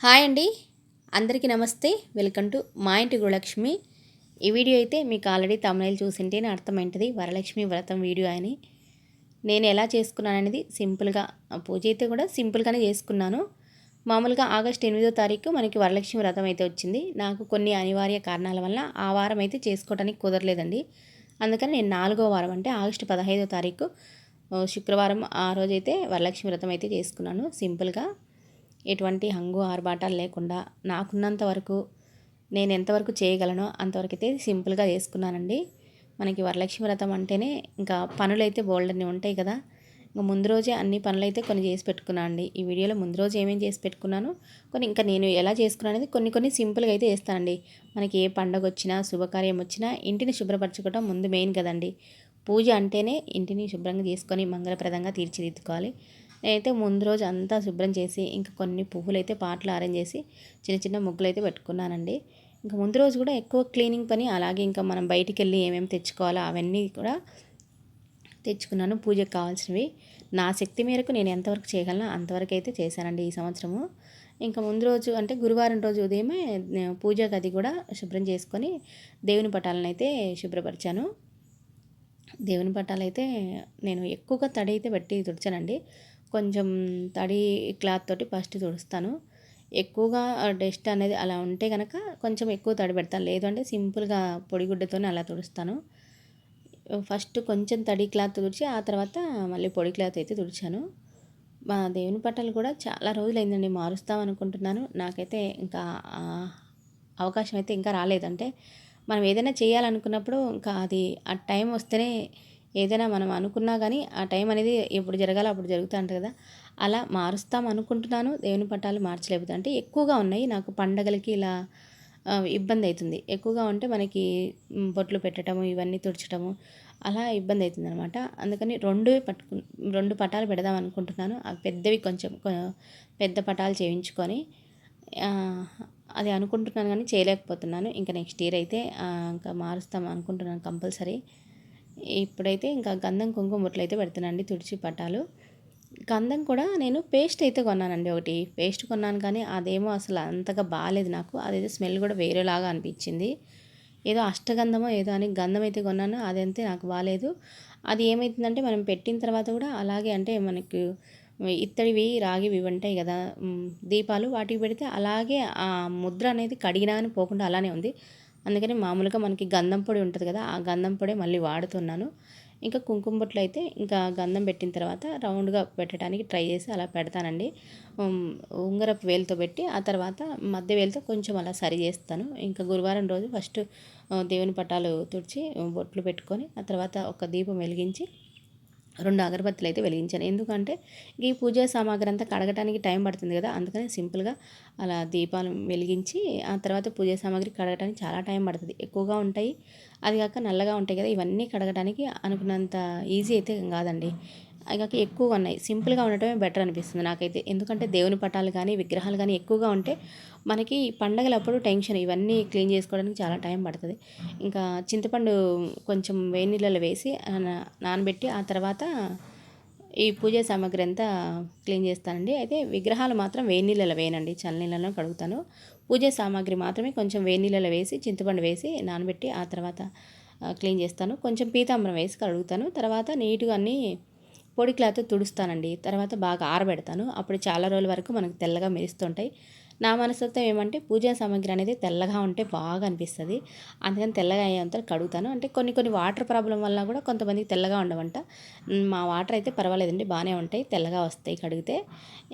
Hi అండి. అందరికీ నమస్తే. వెల్కమ్ టు మా ఇంటి గురులక్ష్మి ఈ వీడియో అయితే మీకు ఆల్రెడీ తమిళ చూసింటేనే అర్థమైంటుంది. వరలక్ష్మి వ్రతం వీడియో అని. నేను ఎలా చేసుకున్నాను అనేది సింపుల్గా పూజ అయితే కూడా సింపుల్గానే చేసుకున్నాను. మామూలుగా ఆగస్ట్ ఎనిమిదో తారీఖు మనకి వరలక్ష్మి వ్రతం అయితే వచ్చింది. నాకు కొన్ని అనివార్య కారణాల వల్ల ఆ వారం అయితే చేసుకోవడానికి కుదరలేదండి. అందుకని నేను నాలుగో వారం అంటే ఆగస్టు పదహైదో తారీఖు శుక్రవారం ఆ రోజైతే వరలక్ష్మి వ్రతం అయితే చేసుకున్నాను. సింపుల్గా. ఎటువంటి హంగు ఆర్భాటాలు లేకుండా నాకున్నంత వరకు నేను ఎంతవరకు చేయగలనో అంతవరకు అయితే సింపుల్గా చేసుకున్నానండి. మనకి వరలక్ష్మి వ్రతం అంటేనే ఇంకా పనులైతే బోల్డ్ బోల్డన్ని ఉంటాయి కదా. ఇంకా ముందు రోజే అన్ని పనులైతే కొన్ని చేసి పెట్టుకున్నాను అండి. ఈ వీడియోలో ముందు రోజు ఏమేమి చేసి పెట్టుకున్నాను కొన్ని ఇంకా నేను ఎలా చేసుకున్నాను అనేది కొన్ని కొన్ని సింపుల్గా అయితే చేస్తానండి. మనకి ఏ పండగ వచ్చినా శుభకార్యం వచ్చినా ఇంటిని శుభ్రపరచుకోవడం ముందు మెయిన్ కదండి. పూజ అంటేనే ఇంటిని శుభ్రంగా చేసుకొని మంగళప్రదంగా తీర్చిదిద్దుకోవాలి. నేనైతే ముందు రోజు అంతా శుభ్రం చేసి ఇంకా కొన్ని పువ్వులు అయితే పాటలు అరేంజ్ చేసి చిన్న చిన్న ముగ్గులు అయితే పెట్టుకున్నానండి. ఇంకా ముందు రోజు కూడా ఎక్కువ క్లీనింగ్ పని అలాగే ఇంకా మనం బయటికి వెళ్ళి ఏమేమి తెచ్చుకోవాలో అవన్నీ కూడా తెచ్చుకున్నాను. పూజకు కావాల్సినవి. నా శక్తి మేరకు నేను ఎంతవరకు చేయగలను అంతవరకు అయితే చేశానండి ఈ సంవత్సరము. ఇంకా ముందు రోజు అంటే గురువారం రోజు ఉదయమే పూజ గది కూడా శుభ్రం చేసుకొని దేవుని పటాలను అయితే శుభ్రపరిచాను. దేవుని పటాలు అయితే నేను ఎక్కువగా తడి అయితే పెట్టి తుడిచానండి. కొంచెం తడి క్లాత్ తోటి ఫస్ట్ తుడుస్తాను. ఎక్కువగా డస్ట్ అనేది అలా ఉంటే కనుక కొంచెం ఎక్కువ తడి పెడతాను. లేదు అంటే సింపుల్గా పొడిగుడ్డతోనే అలా తుడుస్తాను. ఫస్ట్ కొంచెం తడి క్లాత్ తుడిచి ఆ తర్వాత మళ్ళీ పొడి క్లాత్ అయితే తుడిచాను. మా దేవుని పట్టాలు కూడా చాలా రోజులైందండి మారుస్తాం అనుకుంటున్నాను. నాకైతే ఇంకా అవకాశం అయితే ఇంకా రాలేదంటే మనం ఏదైనా చేయాలనుకున్నప్పుడు ఇంకా అది ఆ టైం వస్తేనే ఏదైనా మనం అనుకున్నా కానీ ఆ టైం అనేది ఎప్పుడు జరగాలో అప్పుడు జరుగుతూ ఉంటుంది కదా. అలా మారుస్తాం అనుకుంటున్నాను. దేవుని పట్టాలు మార్చలేకపోతే. అంటే ఎక్కువగా ఉన్నాయి. నాకు పండగలకి ఇలా ఇబ్బంది అవుతుంది ఎక్కువగా ఉంటే మనకి బొట్లు పెట్టడము ఇవన్నీ తుడచడము అలా ఇబ్బంది అవుతుంది అనమాట అందుకని రెండు పట్టుకు రెండు పటాలు పెడదాం అనుకుంటున్నాను. అవి పెద్దవి కొంచెం పెద్ద పటాలు చేయించుకొని అది అనుకుంటున్నాను కానీ చేయలేకపోతున్నాను. ఇంకా నెక్స్ట్ ఇయర్ అయితే ఇంకా మారుస్తాం అనుకుంటున్నాను కంపల్సరీ. ఇప్పుడైతే ఇంకా గంధం కుంకుమ బొట్లు అయితే పెడుతున్నానండి తుడిచి పట్టాలు. గంధం కూడా నేను పేస్ట్ అయితే కొన్నానండి ఒకటి. పేస్ట్ కొన్నాను కానీ అదేమో అసలు అంతగా బాగాలేదు నాకు. అదైతే స్మెల్ కూడా వేరేలాగా అనిపించింది. ఏదో అష్టగంధమో ఏదో అని గంధం అయితే కొన్నాను. అదంతే నాకు బాగాలేదు అది ఏమవుతుందంటే మనం పెట్టిన తర్వాత కూడా అలాగే అంటే మనకు ఇత్తడివి రాగివి ఉంటాయి కదా దీపాలు వాటికి పెడితే అలాగే ఆ ముద్ర అనేది కడిగినా అని పోకుండా అలానే ఉంది. అందుకని మామూలుగా మనకి గంధం పొడి ఉంటుంది కదా ఆ గంధం పొడి మళ్ళీ వాడుతున్నాను. ఇంకా కుంకుమ బొట్లు అయితే ఇంకా గంధం పెట్టిన తర్వాత రౌండ్గా పెట్టడానికి ట్రై చేసి అలా పెడతానండి. ఉంగరపు వేలుతో పెట్టి ఆ తర్వాత మధ్య వేలుతో కొంచెం అలా సరి చేస్తాను. ఇంకా గురువారం రోజు ఫస్ట్ దేవుని పటాలు తుడిచి బొట్లు పెట్టుకొని ఆ తర్వాత ఒక దీపం వెలిగించి రెండు అగరబత్తులు అయితే వెలిగించాను. ఎందుకంటే ఈ పూజా సామాగ్రి అంతా కడగటానికి టైం పడుతుంది కదా అందుకని సింపుల్గా అలా దీపాలు వెలిగించి ఆ తర్వాత పూజా సామాగ్రి కడగటానికి చాలా టైం పడుతుంది. ఎక్కువగా ఉంటాయి అది కాక నల్లగా ఉంటాయి కదా ఇవన్నీ కడగటానికి అనుకున్నంత ఈజీ అయితే కాదండి. కాక ఎక్కువగా ఉన్నాయి. సింపుల్గా ఉండటమే బెటర్ అనిపిస్తుంది నాకైతే. ఎందుకంటే దేవుని పటాలు కానీ విగ్రహాలు కానీ ఎక్కువగా ఉంటే మనకి పండగలప్పుడు టెన్షన్ ఇవన్నీ క్లీన్ చేసుకోవడానికి చాలా టైం పడుతుంది. ఇంకా చింతపండు కొంచెం వేడి నీళ్ళలో వేసి నానబెట్టి ఆ తర్వాత ఈ పూజ సామాగ్రి అంతా క్లీన్ చేస్తానండి. అయితే విగ్రహాలు మాత్రం వేడి నీళ్ళలో వేయనండి. చల్ల నీళ్ళలో కడుగుతాను. పూజ సామాగ్రి మాత్రమే కొంచెం వేడి నీళ్ళలో వేసి చింతపండు వేసి నానబెట్టి ఆ తర్వాత క్లీన్ చేస్తాను. కొంచెం పీతాంబరం వేసి కడుగుతాను. తర్వాత నీట్గా అన్నీ పొడి క్లాత్ తుడుస్తానండి. తర్వాత బాగా ఆరబెడతాను. అప్పుడు చాలా రోజుల వరకు మనకు తెల్లగా మెరుస్తుంటాయి. నా మనస్తత్వం ఏమంటే పూజా సామాగ్రి అనేది తెల్లగా ఉంటే బాగా అనిపిస్తుంది. అందుకని తెల్లగా అయ్యేంత కడుగుతాను. అంటే కొన్ని కొన్ని వాటర్ ప్రాబ్లం వల్ల కూడా కొంతమందికి తెల్లగా ఉండవంట. మా వాటర్ అయితే పర్వాలేదండి. బాగానే ఉంటాయి. తెల్లగా వస్తాయి కడిగితే.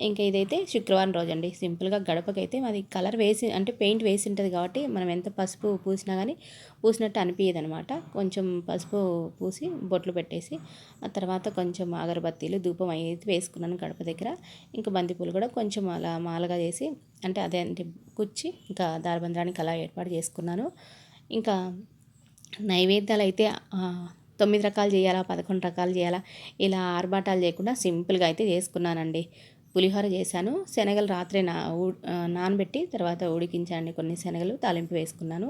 ఇంకా ఇదైతే శుక్రవారం రోజు అండి సింపుల్గా గడపకైతే మాది కలర్ వేసి అంటే పెయింట్ వేసి ఉంటుంది కాబట్టి మనం ఎంత పసుపు పూసినా కానీ పూసినట్టు అనిపించదు అనమాట కొంచెం పసుపు పూసి బొట్లు పెట్టేసి ఆ తర్వాత కొంచెం అగరబత్తీలు ధూపం అయితే వేసుకున్నాను గడప దగ్గర. ఇంకా బంతిపూలు కూడా కొంచెం అలా మాలగా చేసి అంటే అదే అంటే కుచ్చి ఇంకా దారబంధ్రానికి అలా ఏర్పాటు చేసుకున్నాను. ఇంకా నైవేద్యాలు అయితే తొమ్మిది రకాలు చేయాలా పదకొండు రకాలు చేయాలా ఇలా ఆర్భాటాలు చేయకుండా సింపుల్గా అయితే చేసుకున్నానండి. పులిహోర చేశాను. శనగలు రాత్రి నా నానబెట్టి తర్వాత ఉడికించానండి కొన్ని శనగలు తాలింపు వేసుకున్నాను.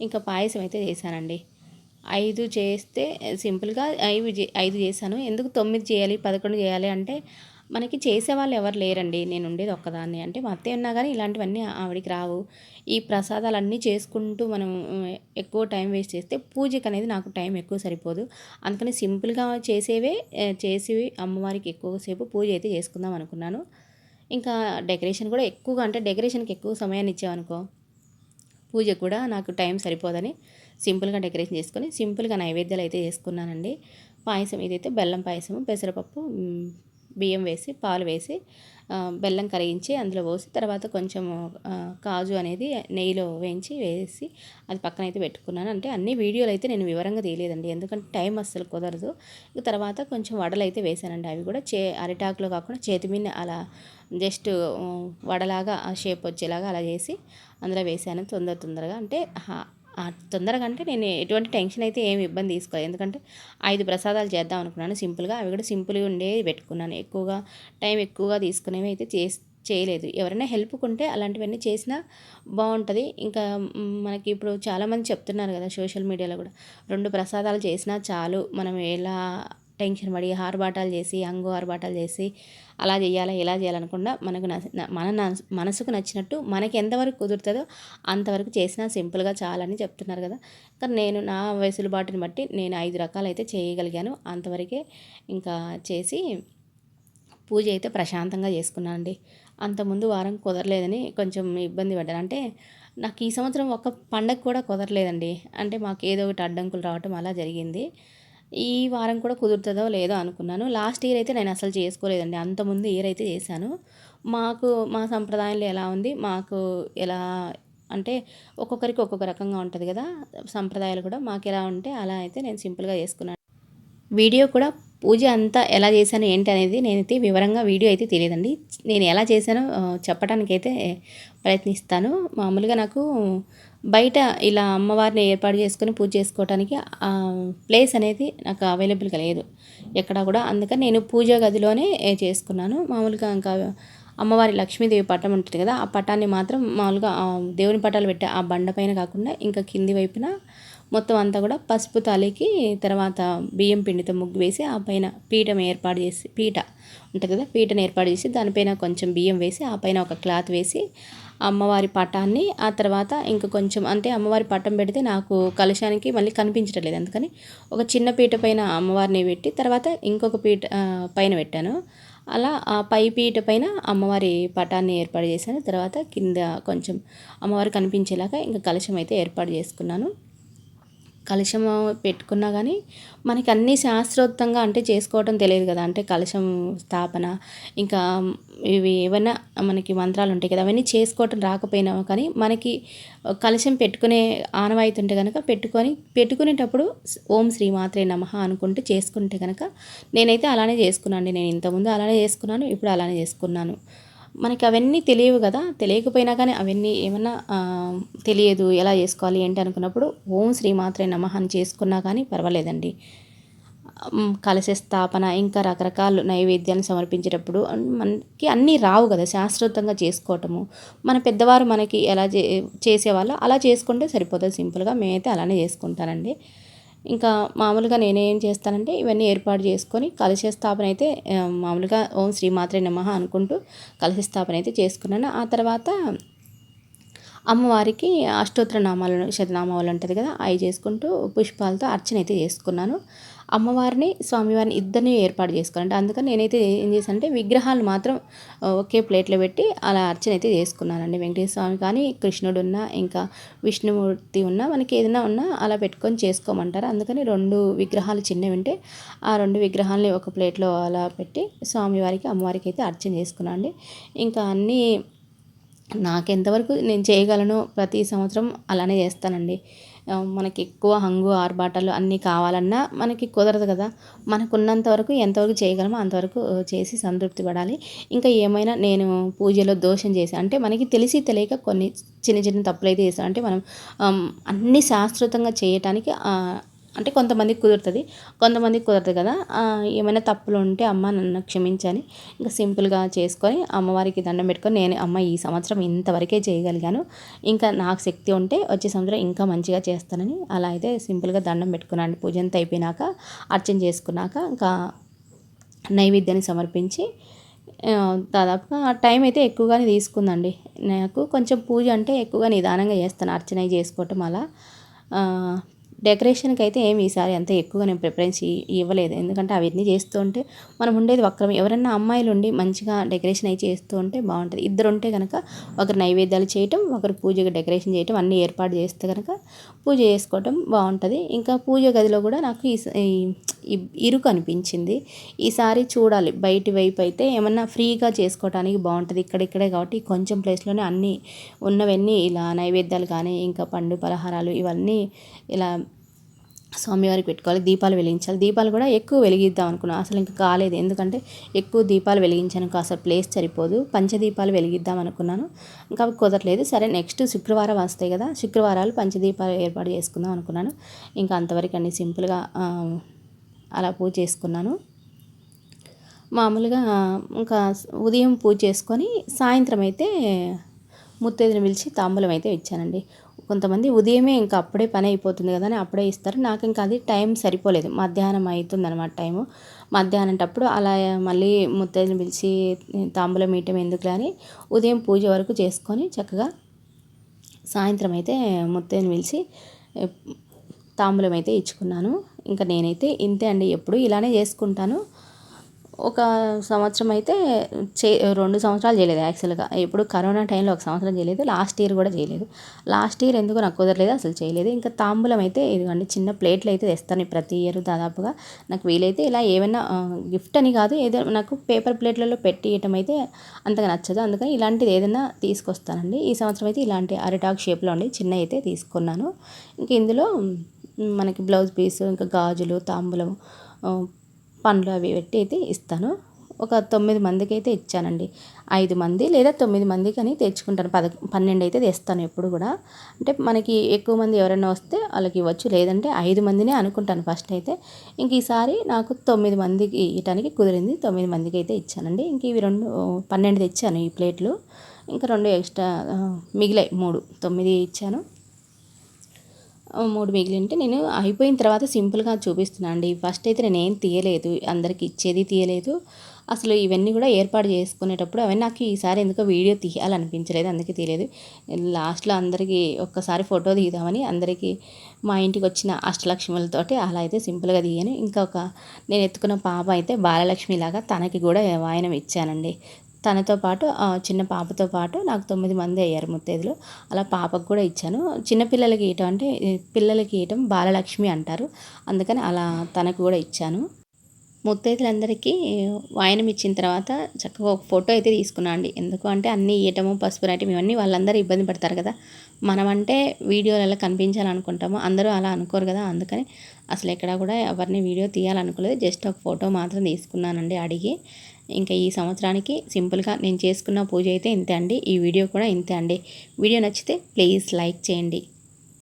ఇంకా పాయసం అయితే చేశానండి. ఐదు చేస్తే సింపుల్గా ఐదు ఐదు చేశాను. ఎందుకు తొమ్మిది చేయాలి పదకొండు చేయాలి అంటే మనకి చేసేవాళ్ళు ఎవరు లేరండి. నేను ఉండేది ఒక్కదాన్ని. అంటే మా అత్తయ్య ఉన్నా కానీ ఇలాంటివన్నీ ఆవిడికి రావు. ఈ ప్రసాదాలన్నీ చేసుకుంటూ మనం ఎక్కువ టైం వేస్ట్ చేస్తే పూజకి అనేది నాకు టైం ఎక్కువ సరిపోదు. అందుకని సింపుల్గా చేసేవే చేసి అమ్మవారికి ఎక్కువసేపు పూజ అయితే చేసుకుందాం అనుకున్నాను. ఇంకా డెకరేషన్ కూడా ఎక్కువగా అంటే డెకరేషన్కి ఎక్కువ సమయాన్ని ఇచ్చామనుకో పూజ కూడా నాకు టైం సరిపోదని సింపుల్గా డెకరేషన్ చేసుకొని సింపుల్గా నైవేద్యాలు అయితే చేసుకున్నానండి పాయసం ఇదైతే బెల్లం పాయసము పెసరపప్పు బియ్యం వేసి పాలు వేసి బెల్లం కరిగించి అందులో పోసి తర్వాత కొంచెం కాజు అనేది నెయ్యిలో వేయించి వేసి అది పక్కన అయితే పెట్టుకున్నాను. అంటే అన్ని వీడియోలు అయితే నేను వివరంగా తీయలేదండి. ఎందుకంటే టైం అస్సలు కుదరదు. తర్వాత కొంచెం వడలు అయితే వేసానండి. అవి కూడా చే అరిటాకులో కాకుండా చేతి మీద అలా జస్ట్ వడలాగా ఆ షేప్ వచ్చేలాగా అలా చేసి అందులో వేసాను తొందర తొందరగా. అంటే తొందరగా అంటే నేను ఎటువంటి టెన్షన్ అయితే ఏమి ఇబ్బంది తీసుకోలేదు. ఎందుకంటే ఐదు ప్రసాదాలు చేద్దాం అనుకున్నాను. సింపుల్గా అవి కూడా సింపుల్గా ఉండేవి పెట్టుకున్నాను. ఎక్కువగా టైం ఎక్కువగా తీసుకునేవి అయితే చేసి చేయలేదు. ఎవరైనా హెల్ప్ ఉంటే అలాంటివన్నీ చేసినా బాగుంటుంది. ఇంకా మనకి ఇప్పుడు చాలామంది చెప్తున్నారు కదా సోషల్ మీడియాలో కూడా రెండు ప్రసాదాలు చేసినా చాలు. మనం ఎలా టెన్షన్ పడి ఆర్భాటాలు చేసి అంగు ఆర్భాటాలు చేసి అలా చేయాలా ఇలా చేయాలనకుండా మనకు మన మనసుకు నచ్చినట్టు మనకి ఎంతవరకు కుదురుతుందో అంతవరకు చేసినా సింపుల్గా చాలని చెప్తున్నారు కదా. కానీ నేను నా వెసులుబాటుని బట్టి నేను ఐదు రకాలు అయితే చేయగలిగాను. అంతవరకే ఇంకా చేసి పూజ అయితే ప్రశాంతంగా చేసుకున్నానండి. అంతకుముందు వారం కుదరలేదని కొంచెం ఇబ్బంది పడ్డాను. అంటే నాకు ఈ సంవత్సరం ఒక పండగ కూడా కుదరలేదండి. అంటే మాకు ఏదో ఒకటి అడ్డంకులు రావటం అలా జరిగింది. ఈ వారం కూడా కుదురుతుందో లేదో అనుకున్నాను. లాస్ట్ ఇయర్ అయితే నేను అసలు చేసుకోలేదండి. అంతకుముందు ఇయర్ అయితే చేశాను. మాకు మా సంప్రదాయంలో ఎలా ఉంది? మాకు ఎలా అంటే ఒక్కొక్కరికి ఒక్కొక్క రకంగా ఉంటుంది కదా సంప్రదాయాలు కూడా. మాకు ఎలా ఉంటే అలా అయితే నేను సింపుల్గా చేసుకున్నాను. వీడియో కూడా పూజ అంతా ఎలా చేశాను ఏంటి అనేది నేనైతే వివరంగా వీడియో అయితే తెలియదండి. నేను ఎలా చేశానో చెప్పడానికైతే ప్రయత్నిస్తాను. మామూలుగా నాకు బయట ఇలా అమ్మవారిని ఏర్పాటు చేసుకొని పూజ చేసుకోవడానికి ప్లేస్ అనేది నాకు అవైలబుల్గా లేదు. ఎక్కడా కూడా. అందుకని నేను పూజ గదిలోనే చేసుకున్నాను. మామూలుగా ఇంకా అమ్మవారి లక్ష్మీదేవి పట్టం ఉంటుంది కదా ఆ పటాన్ని మాత్రం మామూలుగా దేవుని పటాలు పెట్టే ఆ బండ పైన కాకుండా ఇంకా కింది వైపున మొత్తం అంతా కూడా పసుపు తాలికి తర్వాత బియ్యం పిండితో ముగ్గు వేసి ఆ పైన పీఠం ఏర్పాటు చేసి పీట ఉంటుంది కదా పీటను ఏర్పాటు చేసి దానిపైన కొంచెం బియ్యం వేసి ఆ పైన ఒక క్లాత్ వేసి అమ్మవారి పటాన్ని ఆ తర్వాత ఇంకా కొంచెం అంటే అమ్మవారి పటం పెడితే నాకు కలశానికి మళ్ళీ కనిపించడం లేదు అందుకని ఒక చిన్న పీట పైన అమ్మవారిని పెట్టి తర్వాత ఇంకొక పీట పైన పెట్టాను. అలా ఆ పై పీట పైన అమ్మవారి పటాన్ని ఏర్పాటు చేశాను. తర్వాత కింద కొంచెం అమ్మవారు కనిపించేలాగా ఇంకా కలశం అయితే ఏర్పాటు చేసుకున్నాను. కలుషం పెట్టుకున్నా కానీ మనకి అన్ని శాస్త్రోక్తంగా అంటే చేసుకోవటం తెలియదు కదా. అంటే కలుషం స్థాపన ఇంకా ఇవి ఏమైనా మనకి మంత్రాలు ఉంటాయి కదా అవన్నీ చేసుకోవటం రాకపోయినా కానీ మనకి కలుషం పెట్టుకునే ఆనవాయితీ ఉంటే కనుక పెట్టుకొని పెట్టుకునేటప్పుడు ఓం శ్రీ మాత్రే నమ అనుకుంటే చేసుకుంటే కనుక నేనైతే అలానే చేసుకున్నాను నేను ఇంతకుముందు అలానే చేసుకున్నాను ఇప్పుడు అలానే చేసుకున్నాను. మనకి అవన్నీ తెలియవు కదా. తెలియకపోయినా కానీ అవన్నీ ఏమన్నా తెలియదు. ఎలా చేసుకోవాలి ఏంటి అనుకున్నప్పుడు ఓం శ్రీ మాత్రే నమ అని చేసుకున్నా కానీ పర్వాలేదండి. కలశ స్థాపన ఇంకా రకరకాల నైవేద్యాలను సమర్పించేటప్పుడు మనకి అన్నీ రావు కదా శాస్త్రోక్తంగా చేసుకోవటము. మన పెద్దవారు మనకి ఎలా చే చేసేవాళ్ళు అలా చేసుకుంటే సరిపోతుంది. సింపుల్గా మేమైతే అలానే చేసుకుంటానండి. ఇంకా మామూలుగా నేనేం చేస్తానంటే ఇవన్నీ ఏర్పాటు చేసుకొని కలశ స్థాపన అయితే మామూలుగా ఓం శ్రీమాత్రే నమ అనుకుంటూ కలశ స్థాపన అయితే చేసుకున్నాను. ఆ తర్వాత అమ్మవారికి అష్టోత్తర నామాలు శతనామాలు ఉంటుంది కదా అవి చేసుకుంటూ పుష్పాలతో అర్చన అయితే చేసుకున్నాను. అమ్మవారిని స్వామివారిని ఇద్దరిని ఏర్పాటు చేసుకోవాలంటే అందుకని నేనైతే ఏం చేశానంటే విగ్రహాలు మాత్రం ఒకే ప్లేట్లో పెట్టి అలా అర్చన అయితే చేసుకున్నానండి వెంకటేశ్వర స్వామి. కానీ కృష్ణుడు ఉన్నా ఇంకా విష్ణుమూర్తి ఉన్నా మనకి ఏదైనా ఉన్నా అలా పెట్టుకొని చేసుకోమంటారు. అందుకని రెండు విగ్రహాలు చిన్నవి ఉంటే ఆ రెండు విగ్రహాలని ఒక ప్లేట్లో అలా పెట్టి స్వామివారికి అమ్మవారికి అయితే అర్చన చేసుకున్నాను అండి ఇంకా అన్నీ నాకెంతవరకు నేను చేయగలను ప్రతి సంవత్సరం అలానే చేస్తానండి. మనకి ఎక్కువ హంగు ఆర్భాటాలు అన్నీ కావాలన్నా మనకి కుదరదు కదా. మనకున్నంత వరకు ఎంతవరకు చేయగలమో అంతవరకు చేసి సంతృప్తి పడాలి. ఇంకా ఏమైనా నేను పూజలో దోషం చేశాను అంటే మనకి తెలిసి తెలియక కొన్ని చిన్న చిన్న తప్పులు అయితే చేస్తాను అంటే మనం అన్ని శాశ్వతంగా చేయటానికి అంటే కొంతమందికి కుదురుతుంది. కొంతమందికి కుదరదు కదా. ఏమైనా తప్పులు ఉంటే అమ్మ నన్ను క్షమించని ఇంకా సింపుల్గా చేసుకొని అమ్మవారికి దండం పెట్టుకొని నేను అమ్మ ఈ సంవత్సరం ఇంతవరకే చేయగలిగాను. ఇంకా నాకు శక్తి ఉంటే వచ్చే సంవత్సరం ఇంకా మంచిగా చేస్తానని అలా అయితే సింపుల్గా దండం పెట్టుకున్నాను పూజ అంతా అయిపోయినాక అర్చన చేసుకున్నాక ఇంకా నైవేద్యాన్ని సమర్పించి దాదాపుగా ఆ, టైం అయితే ఎక్కువగానే తీసుకుందండి. నాకు కొంచెం పూజ అంటే ఎక్కువగా నిదానంగా చేస్తాను. అర్చన చేసుకోవటం అలా. డెకరేషన్కి అయితే ఏమి ఈసారి అంత ఎక్కువగా నేను ప్రిఫరెన్స్ ఇవ్వలేదు. ఎందుకంటే అవన్నీ చేస్తూ ఉంటే మనం ఉండేది ఒక్కరం ఎవరైనా అమ్మాయిలు ఉండి మంచిగా డెకరేషన్ అయి చేస్తూ ఉంటే బాగుంటుంది. ఇద్దరు ఉంటే కనుక ఒకరు నైవేద్యాలు చేయటం ఒకరు పూజకి డెకరేషన్ చేయటం అన్నీ ఏర్పాటు చేస్తే కనుక పూజ చేసుకోవటం బాగుంటుంది. ఇంకా పూజ గదిలో కూడా నాకు ఈ ఈ ఇరుకు అనిపించింది. ఈసారి చూడాలి. బయటి వైపు అయితే ఏమన్నా ఫ్రీగా చేసుకోవడానికి బాగుంటుంది. ఇక్కడిక్కడే కాబట్టి కొంచెం ప్లేస్లోనే అన్నీ ఉన్నవన్నీ ఇలా నైవేద్యాలు కానీ ఇంకా పండు పలహారాలు ఇవన్నీ ఇలా స్వామివారికి పెట్టుకోవాలి దీపాలు వెలిగించాలి. దీపాలు కూడా ఎక్కువ వెలిగిద్దాం అనుకున్నాను అసలు ఇంకా కాలేదు. ఎందుకంటే ఎక్కువ దీపాలు వెలిగించాను. ఇంకా అసలు ప్లేస్ సరిపోదు. పంచదీపాలు వెలిగిద్దాం అనుకున్నాను. ఇంకా అవి కుదరలేదు. సరే నెక్స్ట్ శుక్రవారం వస్తాయి కదా. శుక్రవారాలు పంచదీపాలు ఏర్పాటు చేసుకుందాం అనుకున్నాను. ఇంకా అంతవరకు అన్ని సింపుల్గా అలా పూజ చేసుకున్నాను. మామూలుగా ఇంకా ఉదయం పూజ చేసుకొని సాయంత్రం అయితే ముత్తైదుని పిలిచి తాంబూలం అయితే ఇచ్చానండి. కొంతమంది ఉదయమే ఇంకా అప్పుడే పని అయిపోతుంది కదా అని అప్పుడే ఇస్తారు. నాకు ఇంకా అది టైం సరిపోలేదు. మధ్యాహ్నం అవుతుంది అనమాట టైము. మధ్యాహ్నంటప్పుడు అలా మళ్ళీ ముత్తైదుని పిలిచి తాంబూలం ఇయటం ఎందుకులే అని ఉదయం పూజ వరకు చేసుకొని చక్కగా సాయంత్రం అయితే ముత్తైదుని పిలిచి తాంబూలం అయితే ఇచ్చుకున్నాను. ఇంకా నేనైతే ఇంతే అండి. ఎప్పుడు ఇలానే చేసుకుంటాను. ఒక సంవత్సరం అయితే చే రెండు సంవత్సరాలు చేయలేదు యాక్చువల్గా. ఇప్పుడు కరోనా టైంలో ఒక సంవత్సరం చేయలేదు లాస్ట్ ఇయర్ కూడా చేయలేదు. లాస్ట్ ఇయర్ ఎందుకు నాకు కుదరలేదు అసలు చేయలేదు. ఇంకా తాంబూలం అయితే ఇదిగోండి చిన్న ప్లేట్లు అయితే తెస్తాను ప్రతి ఇయర్ దాదాపుగా. నాకు వీలైతే ఇలా ఏమైనా గిఫ్ట్ అని కాదు ఏదో నాకు పేపర్ ప్లేట్లలో పెట్టి ఇవ్వటం అయితే అంతగా నచ్చదు. అందుకని ఇలాంటిది ఏదైనా తీసుకొస్తానండి. ఈ సంవత్సరం అయితే ఇలాంటి అరిటాక్ షేప్లో ఉండి చిన్న అయితే తీసుకున్నాను. ఇంక ఇందులో మనకి బ్లౌజ్ పీస్ ఇంకా గాజులు తాంబూలం పండ్లు అవి పెట్టి అయితే ఇస్తాను. ఒక తొమ్మిది మందికి అయితే ఇచ్చానండి. ఐదు మంది లేదా తొమ్మిది మందికి అని తెచ్చుకుంటాను. పద పన్నెండు అయితే తెస్తాను ఎప్పుడు కూడా. అంటే మనకి ఎక్కువ మంది ఎవరైనా వస్తే వాళ్ళకి ఇవ్వచ్చు. లేదంటే ఐదు మందినే అనుకుంటాను ఫస్ట్ అయితే. ఇంక ఈసారి నాకు తొమ్మిది మందికి ఇవ్వటానికి కుదిరింది. తొమ్మిది మందికి అయితే ఇచ్చానండి. ఇంక ఇవి రెండు పన్నెండు తెచ్చాను ఈ ప్లేట్లు. ఇంకా రెండు ఎక్స్ట్రా మిగిలాయి మూడు. తొమ్మిది ఇచ్చాను. మూడు మిగిలింటే నేను అయిపోయిన తర్వాత సింపుల్గా చూపిస్తున్నాను అండి. ఫస్ట్ అయితే నేను ఏం తీయలేదు అందరికి ఇచ్చేది తీయలేదు. అసలు ఇవన్నీ కూడా ఏర్పాటు చేసుకునేటప్పుడు అవన్నీ నాకు ఈసారి ఎందుకో వీడియో తీయాలనిపించలేదు అందుకే తీయలేదు. లాస్ట్లో అందరికీ ఒక్కసారి ఫోటో దిగుదామని అందరికీ మా ఇంటికి వచ్చిన అష్టలక్ష్మిలతోటి అలా అయితే సింపుల్గా దిగాను ఇంకా ఒక నేను ఎత్తుకున్న పాప అయితే బాలలక్ష్మి లాగా తనకి కూడా వాయనం ఇచ్చానండి. తనతో పాటు ఆ, చిన్న పాపతో పాటు నాకు తొమ్మిది మంది అయ్యారు ముత్తైదులు. అలా పాపకు కూడా ఇచ్చాను. చిన్నపిల్లలకి ఇయటం అంటే పిల్లలకి ఇయటం బాలలక్ష్మి అంటారు. అందుకని అలా తనకు కూడా ఇచ్చాను. ముత్తైదులందరికీ వాయనం ఇచ్చిన తర్వాత చక్కగా ఒక ఫోటో అయితే తీసుకున్నా అండి. ఎందుకు అంటే అన్నీ ఇయటము పసుపు రాయటం ఇవన్నీ వాళ్ళందరూ ఇబ్బంది పడతారు కదా. మనమంటే వీడియోలలో కనిపించాలనుకుంటాము. అందరూ అలా అనుకోరు కదా. అందుకని అసలు ఎక్కడా కూడా ఎవరిని వీడియో తీయాలనుకోలేదు. జస్ట్ ఒక ఫోటో మాత్రం తీసుకున్నానండి అడిగి. ఇంకా ఈ సంవత్సరానికి సింపుల్గా నేను చేసుకున్న పూజ అయితే ఇంతే అండి. ఈ వీడియో కూడా ఇంతే అండి. వీడియో నచ్చితే ప్లీజ్ లైక్ చేయండి.